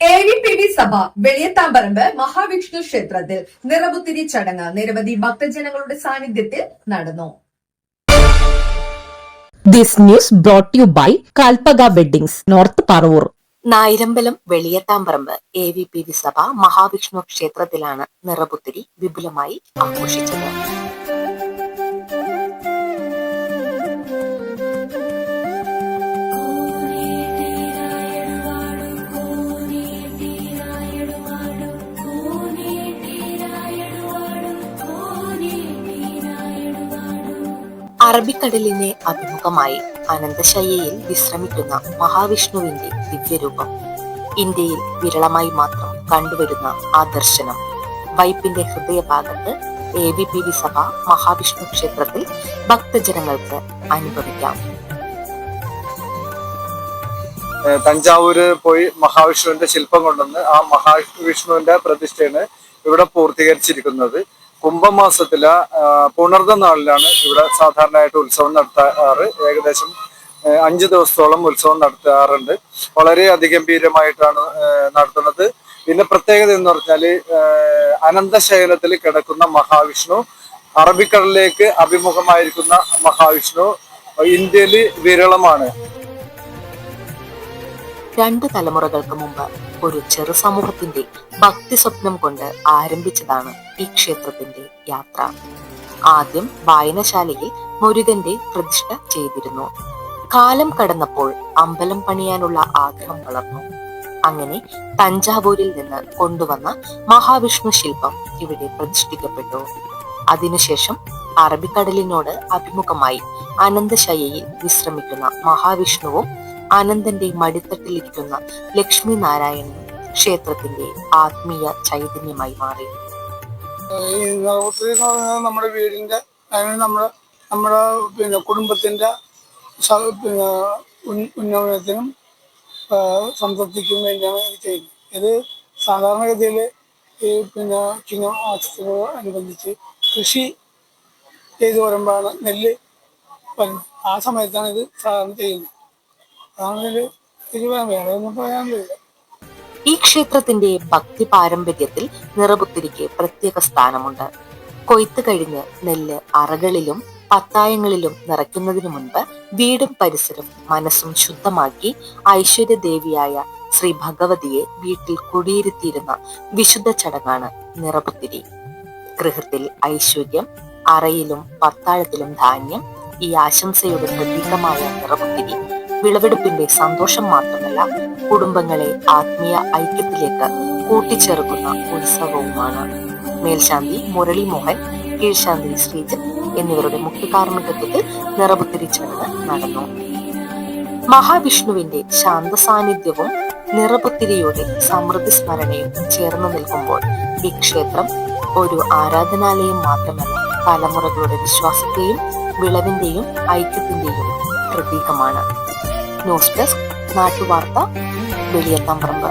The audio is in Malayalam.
എ വി പി വി സഭ വെളിയത്താമ്പറമ്പ് മഹാവിഷ്ണു ക്ഷേത്രത്തിൽ നിറപുത്തിരി ചടങ്ങ് നിരവധി ഭക്തജനങ്ങളുടെ സാന്നിധ്യത്തിൽ നടന്നു this news brought you by by Kalpaga north Paravur. Nayarambalam Veliyathamparambu A V P V സഭ മഹാവിഷ്ണു ക്ഷേത്രത്തിലാണ് നിറപുത്തിരി വിപുലമായി ആഘോഷിച്ചത് അറബിക്കടലിനെ അഭിമുഖമായി അനന്തശയ്യയിൽ വിശ്രമിക്കുന്ന മഹാവിഷ്ണുവിന്റെ ദിവ്യരൂപം. ഇന്ത്യയിൽ വിരളമായി മാത്രം കണ്ടുവരുന്ന ആ ദർശനം വൈപ്പിന്റെ ഹൃദയഭാഗത്ത് എ ബി പി വി സഭ മഹാവിഷ്ണു ക്ഷേത്രത്തിൽ ഭക്തജനങ്ങൾക്ക് അനുഭവിക്കാം. തഞ്ചാവൂര് പോയി മഹാവിഷ്ണുവിന്റെ ശില്പം കൊണ്ടുവന്ന് ആ മഹാവിഷ്ണുവിന്റെ പ്രതിഷ്ഠയാണ് ഇവിടെ പൂർത്തീകരിച്ചിരിക്കുന്നത്. കുംഭമാസത്തിലെ പുണർന്ന നാളിലാണ് ഇവിടെ സാധാരണയായിട്ട് ഉത്സവം നടത്താറ്. ഏകദേശം അഞ്ചു ദിവസത്തോളം ഉത്സവം നടത്താറുണ്ട്. വളരെ അതിഗംഭീരമായിട്ടാണ് നടത്തുന്നത്. പിന്നെ പ്രത്യേകത എന്ന് പറഞ്ഞാൽ അനന്തശൈലത്തിൽ കിടക്കുന്ന മഹാവിഷ്ണു അറബിക്കടലിലേക്ക് അഭിമുഖമായിരിക്കുന്ന മഹാവിഷ്ണു ഇന്ത്യയിൽ വിരളമാണ്. രണ്ട് തലമുറകൾക്ക് മുമ്പ് ഒരു ചെറു സമൂഹത്തിന്റെ ഭക്തി സ്വപ്നം കൊണ്ട് ആരംഭിച്ചതാണ് ഈ ക്ഷേത്രത്തിന്റെ യാത്ര. ആദ്യം വായനശാലയിൽ മുരുകന്റെ പ്രതിഷ്ഠ ചെയ്തിരുന്നു. കാലം കടന്നപ്പോൾ അമ്പലം പണിയാനുള്ള ആഗ്രഹം വളർന്നു. അങ്ങനെ തഞ്ചാവൂരിൽ നിന്ന് കൊണ്ടുവന്ന മഹാവിഷ്ണു ശില്പം ഇവിടെ പ്രതിഷ്ഠിക്കപ്പെട്ടു. അതിനുശേഷം അറബിക്കടലിനോട് അഭിമുഖമായി അനന്തശയയിൽ വിശ്രമിക്കുന്ന മഹാവിഷ്ണുവും അനന്തന്റെ മടിത്തട്ടിലിരിക്കുന്ന ലക്ഷ്മി നാരായണൻ ക്ഷേത്രത്തിന്റെ ആത്മീയ ചൈതന്യമായി മാറി. നമ്മുടെ വീടിന്റെ നമ്മുടെ നമ്മുടെ പിന്നെ കുടുംബത്തിന്റെ പിന്നെ ഉന്നമനത്തിനും സംതൃപ്തിക്കും വേണ്ടിയാണ് ഇത് ചെയ്യുന്നത്. ഇത് സാധാരണഗതിയിൽ ഈ പിന്നെ ചിങ്ങമാസത്തിനോട് അനുബന്ധിച്ച് കൃഷി ചെയ്തു വരുമ്പോഴാണ് നെല്ല് ആ സമയത്താണ് ഇത് സാധാരണ ചെയ്യുന്നത്. പറയാനില്ല ഈ ക്ഷേത്രത്തിന്റെ ഭക്തി പാരമ്പര്യത്തിൽ നിറപുത്തിരിക്ക് പ്രത്യേക സ്ഥാനമുണ്ട്. കൊയ്ത്ത് കഴിഞ്ഞ് നെല്ല് അറകളിലും പത്തായങ്ങളിലും നിറയ്ക്കുന്നതിനു മുൻപ് വീടും പരിസരം മനസ്സും ശുദ്ധമാക്കി ഐശ്വര്യദേവിയായ ശ്രീ ഭഗവതിയെ വീട്ടിൽ കുടിയിരുത്തിയിരുന്ന വിശുദ്ധ ചടങ്ങാണ് നിറപുത്തിരി. ഗൃഹത്തിൽ ഐശ്വര്യം അറയിലും പത്താഴത്തിലും ധാന്യം ഈ ആശംസയുടെ പ്രതീകമായ നിറപുത്തിരി. വിളവെടുപ്പിന്റെ സന്തോഷം മാത്രമല്ല കുടുംബങ്ങളെ ആത്മീയ ഐക്യത്തിലേക്ക് കൂട്ടിച്ചേർക്കുന്ന ഉത്സവവുമാണ്. മേൽശാന്തി മുരളി മോഹൻ കീഴ്ശാന്തി ശ്രീജൻ എന്നിവരുടെ മുഖ്യകാർമ്മികത്വത്തിൽ നിറപുത്തിരി ചടങ്ങ് നടന്നു. മഹാവിഷ്ണുവിന്റെ ശാന്ത സാന്നിധ്യവും നിറപുത്തിരിയുടെ സമൃദ്ധി സ്മരണയും ചേർന്ന് നിൽക്കുമ്പോൾ ഈ ക്ഷേത്രം ഒരു ആരാധനാലയം മാത്രമല്ല തലമുറകളുടെ വിശ്വാസത്തെയും വിളവിന്റെയും ഐക്യത്തിന്റെയും പ്രതീകമാണ്. News desk നാട്ടുവാർത്ത വെളിയത്തമ്പറമ്പ്